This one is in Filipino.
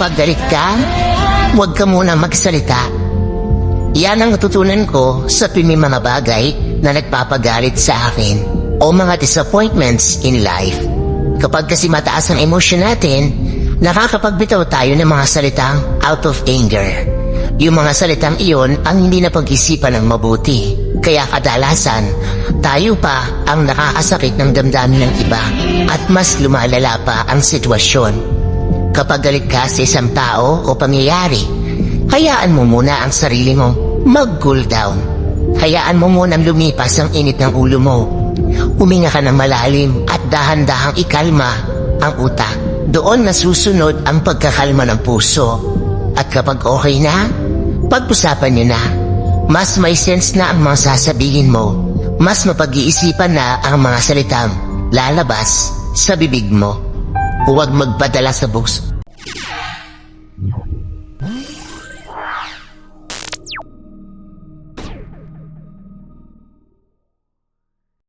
Kapag galit ka, huwag ka muna magsalita. Yan ang natutunan ko sa pimi na nagpapagalit sa akin o mga disappointments in life. Kapag kasi mataas ang emosyon natin, nakakapagbitaw tayo ng mga salitang out of anger. Yung mga salitang iyon ang hindi na pag-isipan ng mabuti. Kaya kadalasan, tayo pa ang nakakasakit ng damdamin ng iba at mas lumalala pa ang sitwasyon. Kapag galit ka sa isang tao o pangyayari, hayaan mo muna ang sarili mo mag-cool down. Hayaan mo munang lumipas ang init ng ulo mo. Huminga ka ng malalim at dahan-dahang ikalma ang utak. Doon nasusunod ang pagkakalma ng puso. At kapag okay na, pag-usapan niyo na. Mas may sense na ang mga sasabihin mo. Mas mapag-iisipan na ang mga salitang lalabas sa bibig mo. Huwag magpadala sa books